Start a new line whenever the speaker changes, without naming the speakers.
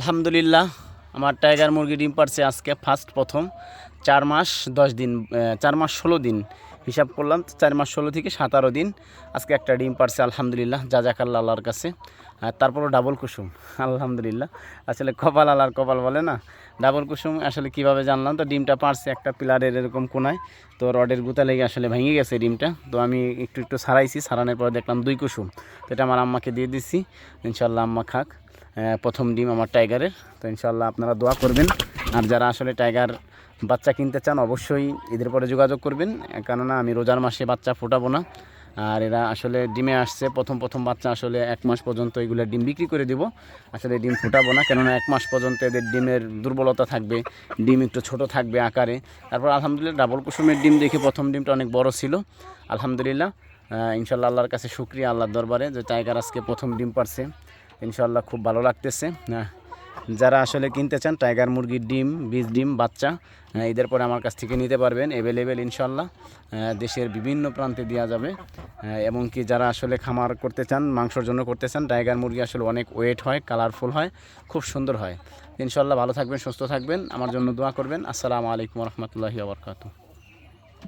আলহামদুলিল্লাহ, আমার টাইগার মুরগি ডিম পারছে আজকে ফার্স্ট প্রথম। চার মাস, দশ দিন চার মাস ষোলো দিন হিসাব করলাম চার মাস ষোলো থেকে সাতারো দিন আজকে একটা ডিম পারছে, আলহামদুলিল্লাহ যা জাজাকাল্লা আল্লাহর কাছে তারপরও ডাবল কুসুম, আলহামদুলিল্লাহ। আসলে কপাল আল্লাহর কপাল বলে না, ডাবল কুসুম, আসলে কীভাবে জানলাম তো ডিমটা পারছে একটা পিলারের এরকম কোনায়, তো রডের গুতা লেগে আসলে ভেঙে গেছে ডিমটা, তো আমি একটু একটু সারাইছি, সারানোর পর দেখলাম দুই কুসুম, তো এটা আমার আম্মাকে দিয়ে দিচ্ছি ইনশাল্লাহ আম্মা খাক। প্রথম ডিম আমার টাইগারের। তো ইনশাল্লাহ আপনারা দোয়া করবেন। আর যারা আসলে টাইগার বাচ্চা কিনতে চান, অবশ্যই এদের পরে যোগাযোগ করবেন। কেননা আমি রোজার মাসে বাচ্চা ফোটাবো না। আর এরা আসলে ডিমে আসছে। প্রথম প্রথম বাচ্চা আসলে এক মাস পর্যন্ত এগুলো ডিম বিক্রি করে দিব। আসলে ডিম ফোটাবো না, কেননা এক মাস পর্যন্ত এদের ডিমের দুর্বলতা থাকবে। ডিম একটু ছোট থাকবে আকারে। তারপর আলহামদুলিল্লাহ ডাবল কুসুমের ডিম দেখে প্রথম ডিমটা অনেক বড় ছিল। আলহামদুলিল্লাহ ইনশাল্লাহ আল্লাহর কাছে শুক্রিয়া আল্লাহর দরবারে যে টাইগার আজকে প্রথম ডিম পারছে। ইনশাল্লাহ খুব ভালো লাগতেছে। হ্যাঁ যারা আসলে কিনতে চান টাইগার মুরগির ডিম বীজ ডিম বাচ্চা হ্যাঁ, এদের পরে আমার কাছ থেকে নিতে পারবেন অ্যাভেলেবেল ইনশাল্লাহ দেশের বিভিন্ন প্রান্তে দেওয়া যাবে। হ্যাঁ, এবং কি যারা আসলে খামার করতে চান মাংসর জন্য করতে চান টাইগার মুরগি আসলে অনেক ওয়েট হয় কালারফুল হয় খুব সুন্দর হয়। ইনশাল্লাহ ভালো থাকবেন সুস্থ থাকবেন আমার জন্য দোয়া করবেন। আসসালামু আলাইকুম রহমতুল্লাহি আবরকাতু